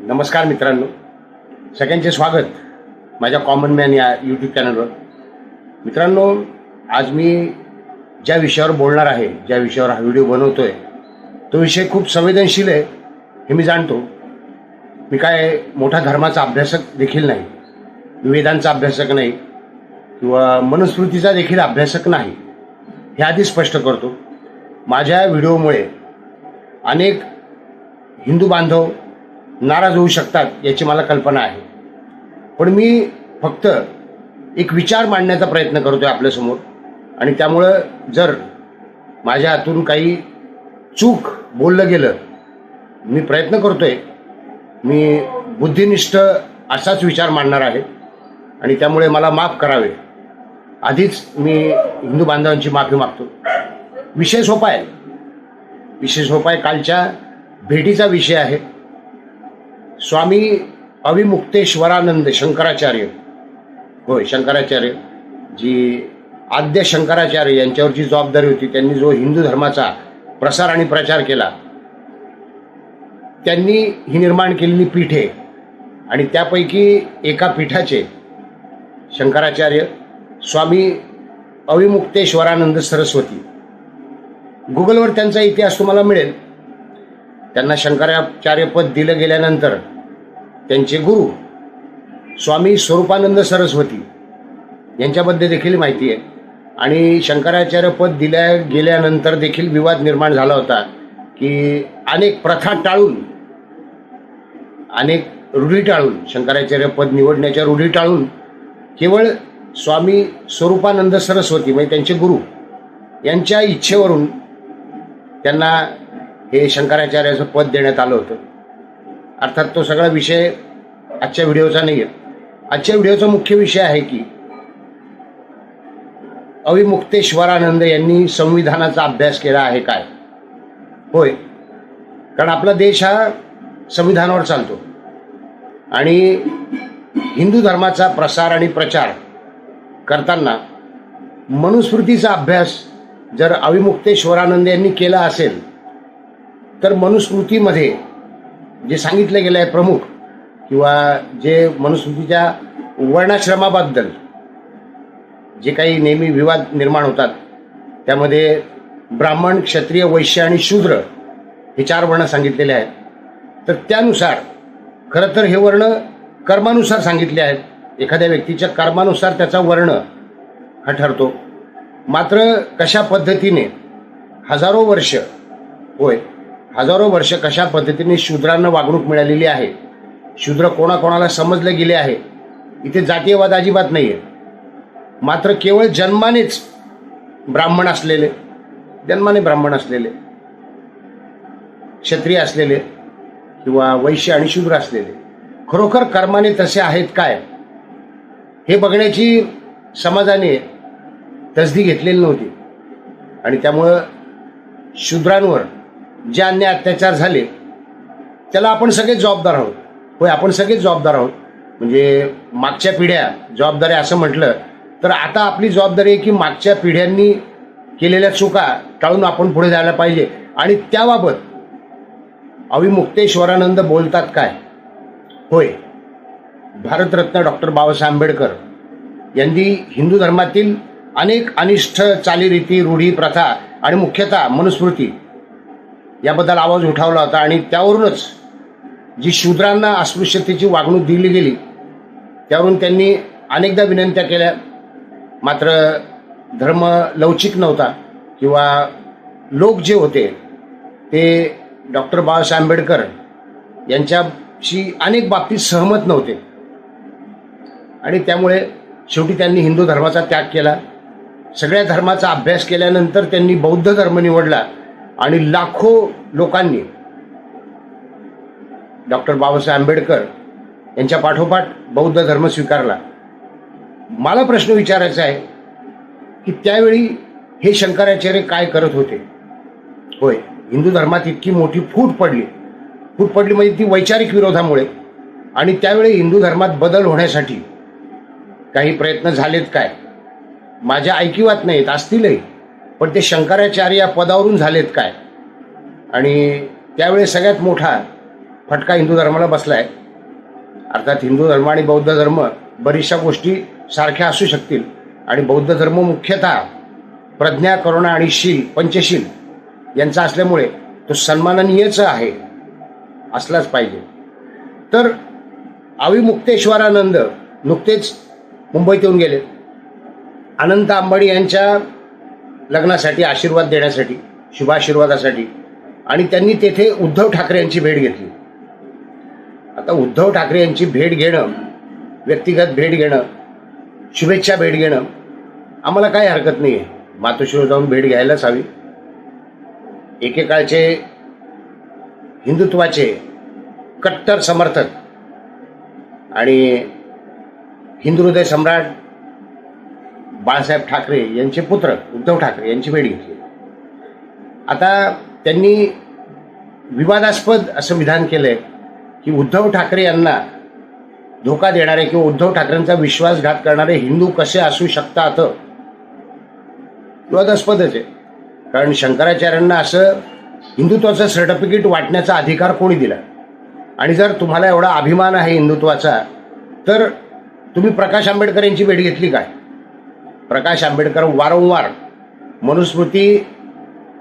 नमस्कार मित्रांनो. सगळ्यांचे स्वागत माझ्या कॉमन मॅन या यूट्यूब चॅनलवर मित्रांनो आज मी ज्या विषयावर बोलणार आहे ज्या विषयावर हा व्हिडिओ बनवतो आहे तो विषय खूप संवेदनशील आहे हे मी जाणतो. मी काय मोठा धर्माचा अभ्यासक देखील नाही मी वेदांचा अभ्यासक नाही किंवा मनुस्मृतीचा देखील अभ्यासक नाही हे आधी स्पष्ट करतो. माझ्या व्हिडिओमुळे अनेक हिंदू बांधव नाराज होऊ शकतात याची मला कल्पना आहे. पण मी फक्त एक विचार मांडण्याचा प्रयत्न करतो आहे आपल्यासमोर. आणि त्यामुळं जर माझ्या हातून काही चूक बोललं गेलं मी प्रयत्न करतो आहे मी बुद्धिनिष्ठ असाच विचार मांडणार आहे. आणि त्यामुळे मला माफ करावे. आधीच मी हिंदू बांधवांची माफी मागतो. विषय सोपा आहे विषय सोपा आहे कालच्या भेटीचा विषय आहे. स्वामी अविमुक्तेश्वरानंद शंकराचार्य. होय शंकराचार्य. जी आद्य शंकराचार्य यांच्यावरची जबाबदारी होती त्यांनी जो हिंदू धर्माचा प्रसार आणि प्रचार केला त्यांनी ही निर्माण केलेली पीठे आणि त्यापैकी एका पीठाचे शंकराचार्य स्वामी अविमुक्तेश्वरानंद सरस्वती. गुगलवर त्यांचा इतिहास तुम्हाला मिळेल. त्यांना शंकराचार्य पद दिलं गेल्यानंतर त्यांचे गुरु स्वामी स्वरूपानंद सरस्वती यांच्याबद्दल देखील माहिती आहे. आणि शंकराचार्य पद दिल्या गेल्यानंतर देखील विवाद निर्माण झाला होता की अनेक प्रथा टाळून अनेक रूढी टाळून शंकराचार्य पद निवडण्याच्या रूढी टाळून केवळ स्वामी स्वरूपानंद सरस्वती म्हणजे त्यांचे गुरु यांच्या इच्छेवरून त्यांना हे शंकराचार्याचं पद देण्यात आलं होतं. अर्थात तो सगळा विषय आजच्या व्हिडिओचा नाही आहे आजच्या व्हिडिओचा मुख्य विषय आहे की अविमुक्तेश्वरानंद यांनी संविधानाचा अभ्यास केला आहे काय? होय. कारण आपला देश हा संविधानावर चालतो. आणि हिंदू धर्माचा प्रसार आणि प्रचार करताना मनुस्मृतीचा अभ्यास जर अविमुक्तेश्वरानंद यांनी केला असेल तर मनुस्मृतीमध्ये जे सांगितलं गेलं आहे प्रमुख किंवा जे मनुस्मृतीच्या वर्णाश्रमाबद्दल जे काही नेहमी विवाद निर्माण होतात त्यामध्ये ब्राह्मण क्षत्रिय वैश्य आणि शूद्र हे चार वर्ण सांगितलेले आहेत. तर त्यानुसार खरं तर हे वर्ण कर्मानुसार सांगितले आहेत. एखाद्या व्यक्तीच्या कर्मानुसार त्याचा वर्ण हा ठरतो. मात्र कशा पद्धतीने हजारो वर्ष होय हजारो वर्ष कशा पद्धतीने शूद्रांना वागणूक मिळालेली आहे? शूद्र कोणाकोणाला समजले गेले आहे? इथे जातीयवाद अजिबात नाही आहे मात्र केवळ जन्मानेच ब्राह्मण असलेले जन्माने ब्राह्मण असलेले क्षत्रिय असलेले किंवा वैश्य आणि शूद्र असलेले खरोखर कर्माने तसे आहेत काय? हे बघण्याची समाजाने तसदी घेतलेली नव्हती. आणि त्यामुळं शूद्रांवर जे अन्याय अत्याचार झाले त्याला आपण सगळेच जबाबदार आहोत. होय आपण सगळेच जबाबदार आहोत. म्हणजे मागच्या पिढ्या जबाबदारी असं म्हटलं तर आता आपली जबाबदारी आहे की मागच्या पिढ्यांनी केलेल्या चुका टाळून आपण पुढे जायला पाहिजे. आणि त्याबाबत अविमुक्तेश्वरानंद बोलतात काय? होय भारतरत्न डॉक्टर बाबासाहेब आंबेडकर यांनी हिंदू धर्मातील अनेक अनिष्ट चालीरीती रूढी प्रथा आणि मुख्यतः मनुस्मृती याबद्दल आवाज उठावला होता आणि त्यावरूनच जी शूद्रांना अस्पृश्यतेची वागणूक दिली गेली त्यावरून त्यांनी अनेकदा विनंत्या केल्या. मात्र धर्म लवचिक नव्हता किंवा लोक जे होते ते डॉक्टर बाबासाहेब आंबेडकर यांच्याशी अनेक बाबतीत सहमत नव्हते. आणि त्यामुळे शेवटी त्यांनी हिंदू धर्माचा त्याग केला. सगळ्या धर्माचा अभ्यास केल्यानंतर त्यांनी बौद्ध धर्म निवडला. आणि लाखो लोकांनी डॉक्टर बाबासाहेब आंबेडकर यांच्या पाठोपाठ बौद्ध धर्म स्वीकारला. मला प्रश्न विचारायचा आहे की त्यावेळी हे शंकराचार्य काय करत होते? होय हिंदू धर्मात इतकी मोठी फूट पडली. फूट पडली म्हणजे ती वैचारिक विरोधामुळे. आणि त्यावेळी हिंदू धर्मात बदल होण्यासाठी काही प्रयत्न झालेत काय? माझ्या ऐकिवात नाहीत असतीलही पण ते शंकराचार्य या पदावरून झालेत काय? आणि त्यावेळी सगळ्यात मोठा फटका हिंदू धर्माला बसला आहे अर्थात हिंदू धर्म आणि बौद्ध धर्म बऱ्याचशा गोष्टी सारख्या असू शकतील. आणि बौद्ध धर्म मुख्यतः प्रज्ञा करुणा आणि शील पंचशील यांचा असल्यामुळे तो सन्माननीयच आहे असलाच पाहिजे. तर अविमुक्तेश्वरानंद नुकतेच मुंबईत येऊन गेले. अनंत अंबाडी यांच्या लग्नासाठी आशीर्वाद देण्यासाठी शुभाशीर्वादासाठी. आणि त्यांनी तेथे उद्धव ठाकरे यांची भेट घेतली. आता उद्धव ठाकरे यांची भेट घेणं व्यक्तिगत भेट घेणं शुभेच्छा भेट घेणं आम्हाला काही हरकत नाही आहे मातोश्रीवर जाऊन भेट घ्यायलाच हवी. एकेकाळचे हिंदुत्वाचे कट्टर समर्थक आणि हिंदुहृदय सम्राट बाळासाहेब ठाकरे यांचे पुत्र उद्धव ठाकरे यांची भेट घेतली. आता त्यांनी विवादास्पद असं विधान केलंय की उद्धव ठाकरे यांना धोका देणारे किंवा उद्धव ठाकरेंचा विश्वासघात करणारे हिंदू कसे असू शकतात? विवादास्पदच आहे. कारण शंकराचार्यांना असं हिंदुत्वाचं सर्टिफिकेट वाटण्याचा अधिकार कोणी दिला? आणि जर तुम्हाला एवढा अभिमान आहे हिंदुत्वाचा तर तुम्ही प्रकाश आंबेडकर यांची भेट घेतली काय? प्रकाश आंबेडकर वारंवार मनुस्मृती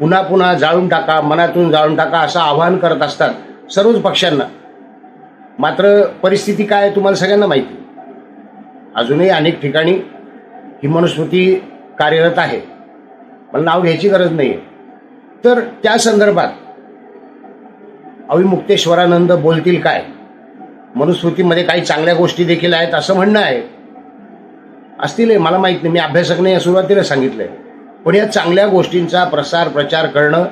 पुन्हा पुन्हा जाळून टाका मनातून जाळून टाका असं आवाहन करत असतात सर्वच पक्षांना. मात्र परिस्थिती काय आहे तुम्हाला सगळ्यांना माहिती अजूनही अनेक ठिकाणी ही मनुस्मृती कार्यरत आहे. मला नाव घ्यायची गरज नाही आहे तर त्या संदर्भात अविमुक्तेश्वरानंद बोलतील काय? मनुस्मृतीमध्ये काही चांगल्या गोष्टी देखील आहेत असं म्हणणं आहे. असतील मला माहीत नाही. मी अभ्यासकने या सुरुवातीला सांगितलंय पण या चांगल्या गोष्टींचा प्रसार प्रचार करणं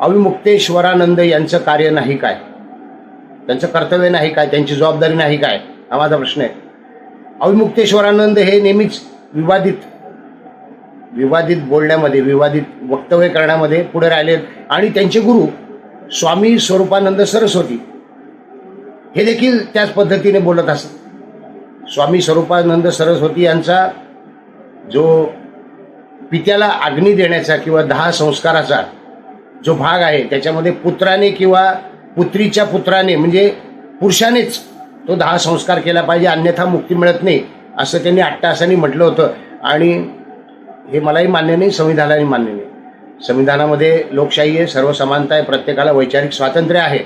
अविमुक्तेश्वरानंद यांचं कार्य नाही काय? त्यांचं कर्तव्य नाही काय? त्यांची जबाबदारी नाही काय? हा माझा प्रश्न आहे. अविमुक्तेश्वरानंद हे नेहमीच विवादित विवादित बोलण्यामध्ये विवादित वक्तव्य करण्यामध्ये पुढे राहिले आणि त्यांचे गुरु स्वामी स्वरूपानंद सरस्वती हे देखील त्याच पद्धतीने बोलत असत. स्वामी स्वरूपानंद सरस्वती यांचा जो पित्याला अग्नी देण्याचा किंवा दहा संस्काराचा जो भाग आहे त्याच्यामध्ये पुत्राने किंवा पुत्रीच्या पुत्राने म्हणजे पुरुषानेच तो दहा संस्कार केला पाहिजे अन्यथा मुक्ती मिळत नाही असं त्यांनी अट्टासाने म्हटलं होतं. आणि हे मलाही मान्य नाही संविधानाने मान्य नाही. संविधानामध्ये लोकशाही आहे सर्व समानता आहे प्रत्येकाला वैचारिक स्वातंत्र्य आहे.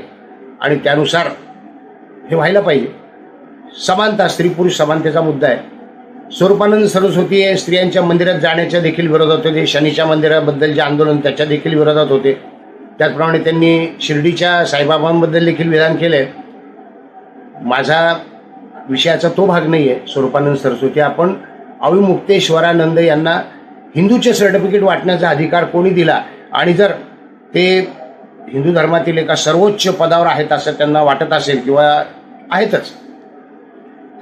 आणि त्यानुसार हे व्हायला पाहिजे. समानता स्त्री पुरुष समानतेचा मुद्दा आहे. स्वरूपानंद सरस्वती हे स्त्रियांच्या मंदिरात जाण्याच्या देखील विरोधात होते. शनीच्या मंदिराबद्दल जे आंदोलन त्याच्या देखील विरोधात होते. त्याचप्रमाणे त्यांनी शिर्डीच्या साईबाबांबद्दल देखील विधान केलं आहे माझा विषयाचा तो भाग नाही आहे स्वरूपानंद सरस्वती. आपण अविमुक्तेश्वरानंद यांना हिंदूचे सर्टिफिकेट वाटण्याचा अधिकार कोणी दिला? आणि जर ते हिंदू धर्मातील एका सर्वोच्च पदावर आहेत असं त्यांना वाटत असेल किंवा आहेतच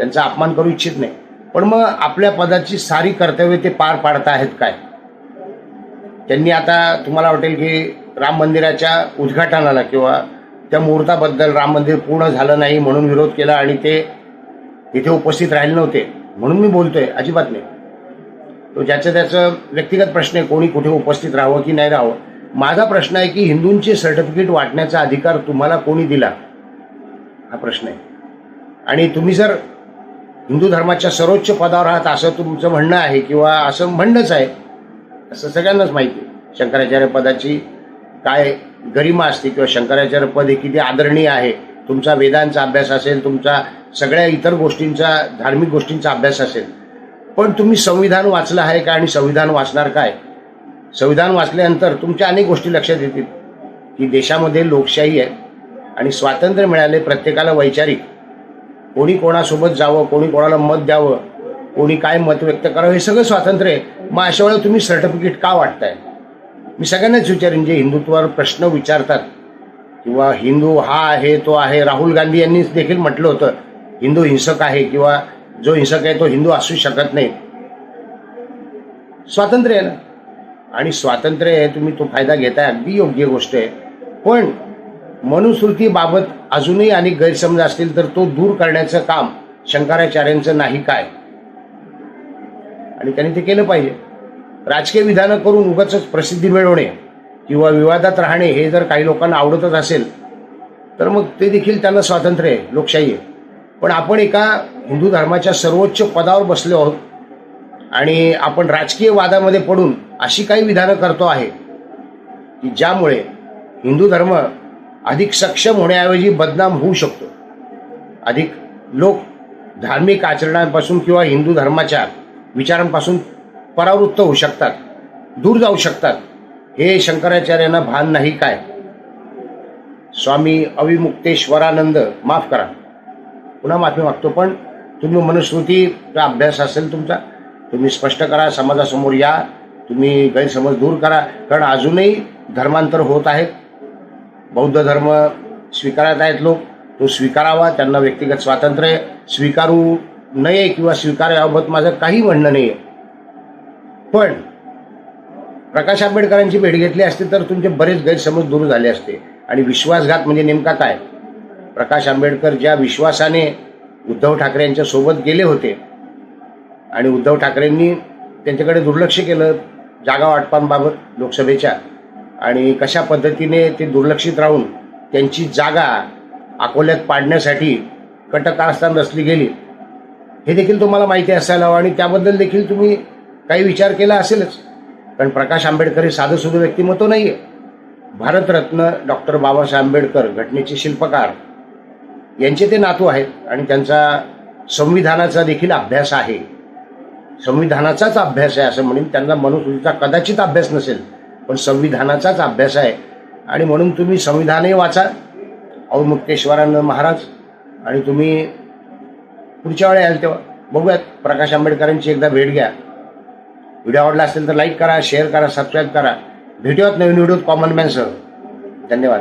त्यांचा अपमान करू इच्छित नाही. पण मग आपल्या पदाची सारी कर्तव्य ते पार पाडत आहेत काय? त्यांनी आता तुम्हाला वाटेल की राम मंदिराच्या उद्घाटनाला किंवा त्या मुहूर्ताबद्दल राम मंदिर पूर्ण झालं नाही म्हणून विरोध केला आणि ते तिथे उपस्थित राहिले नव्हते म्हणून मी बोलतोय अजिबात नाही. तो ज्याचं त्याचं व्यक्तिगत प्रश्न आहे कोणी कुठे उपस्थित राहावं की नाही राहावं. माझा प्रश्न आहे की हिंदूंचे सर्टिफिकेट वाटण्याचा अधिकार तुम्हाला कोणी दिला? हा प्रश्न आहे. आणि तुम्ही जर हिंदू धर्माच्या सर्वोच्च पदावर आहात असं तुमचं म्हणणं आहे किंवा असं म्हणणंच आहे असं सगळ्यांनाच माहिती आहे. शंकराचार्य पदाची काय गरिमा असते किंवा शंकराचार्य पद हे किती आदरणीय आहे तुमचा वेदांचा अभ्यास असेल तुमचा सगळ्या इतर गोष्टींचा धार्मिक गोष्टींचा अभ्यास असेल पण तुम्ही संविधान वाचलं आहे का आणि संविधान वाचणार काय? संविधान वाचल्यानंतर तुमच्या अनेक गोष्टी लक्षात येतील की देशामध्ये लोकशाही आहे आणि स्वातंत्र्य मिळाले प्रत्येकाला वैचारिक. कोणी कोणासोबत जावं कोणी कोणाला मत द्यावं कोणी काय मत व्यक्त करावं हे सगळं स्वातंत्र्य आहे. मग अशा वेळेला तुम्ही सर्टिफिकेट का वाटताय? मी सगळ्यांनाच विचारेन जे हिंदुत्वावर प्रश्न विचारतात किंवा हिंदू हा आहे तो आहे राहुल गांधी यांनी देखील म्हटलं होतं हिंदू हिंसक आहे किंवा जो हिंसक आहे तो हिंदू असू शकत नाही. स्वातंत्र्य आहे ना? आणि स्वातंत्र्य आहे तुम्ही तो फायदा घेताय अगदी योग्य गोष्ट आहे. पण मनुसृतीबाबत अजूनही अनेक गैरसमज असतील तर तो दूर करण्याचं काम शंकराचार्यांचं नाही काय? आणि त्यांनी ते केलं पाहिजे. राजकीय विधानं करून उगाच प्रसिद्धी मिळवणे किंवा विवादात राहणे हे जर काही लोकांना आवडतच असेल तर मग ते देखील त्यांना स्वातंत्र्य आहे लोकशाही आहे. पण आपण एका हिंदू धर्माच्या सर्वोच्च पदावर बसलो आहोत आणि आपण राजकीय वादामध्ये पडून अशी काही विधानं करतो आहे की ज्यामुळे हिंदू धर्म अधिक सक्षम होण्याऐवजी बदनाम होऊ शकतो. अधिक लोक धार्मिक आचरणांपासून किंवा हिंदू धर्माच्या विचारांपासून परावृत्त होऊ शकतात दूर जाऊ शकतात. हे शंकराचार्यांना भान नाही काय? स्वामी अविमुक्तेश्वरानंद माफ करा. पुन्हा माफी मागतो पण तुम्ही मनुस्मृतीचा अभ्यास असेल तुमचा? तुम्ही स्पष्ट करा समाजासमोर या. तुम्ही गैरसमज दूर करा. कारण अजूनही धर्मांतर होत आहेत. बौद्ध धर्म स्वीकारत आहेत लोक तो स्वीकारावा त्यांना व्यक्तिगत स्वातंत्र्य स्वीकारू नये किंवा स्वीकाराबाबत माझं काही म्हणणं नाही आहे पण प्रकाश आंबेडकरांची भेट घेतली असती तर तुमचे बरेच गैरसमज दूर झाले असते. आणि विश्वासघात म्हणजे नेमका काय? प्रकाश आंबेडकर ज्या विश्वासाने उद्धव ठाकरे यांच्या सोबत गेले होते आणि उद्धव ठाकरेंनी त्यांच्याकडे दुर्लक्ष केलं जागा वाटपांबाबत लोकसभेच्या आणि कशा पद्धतीने ते दुर्लक्षित राहून त्यांची जागा अकोल्यात पाडण्यासाठी कटकारस्थान रचली गेली हे देखील तुम्हाला माहिती असायला हवं आणि त्याबद्दल देखील तुम्ही काही विचार केला असेलच. कारण प्रकाश आंबेडकर हे साधंसुधं व्यक्तिमत्व नाही आहे भारतरत्न डॉक्टर बाबासाहेब आंबेडकर घटनेचे शिल्पकार यांचे ते नातू आहेत आणि त्यांचा संविधानाचा देखील अभ्यास आहे. संविधानाचाच अभ्यास आहे असं म्हणून त्यांना मनुसूचीचा कदाचित अभ्यास नसेल पण संविधानाचाच अभ्यास आहे. आणि म्हणून तुम्ही संविधानही वाचा. अवमुक्तेश्वरानंद महाराज आणि तुम्ही पुढच्या वेळी याल तेव्हा. बघूयात प्रकाश आंबेडकरांची एकदा भेट घ्या. व्हिडिओ आवडला असेल तर लाईक करा शेअर करा सबस्क्राईब करा. भेटूयात नवीन व्हिडिओत कॉमन मॅनसह. धन्यवाद.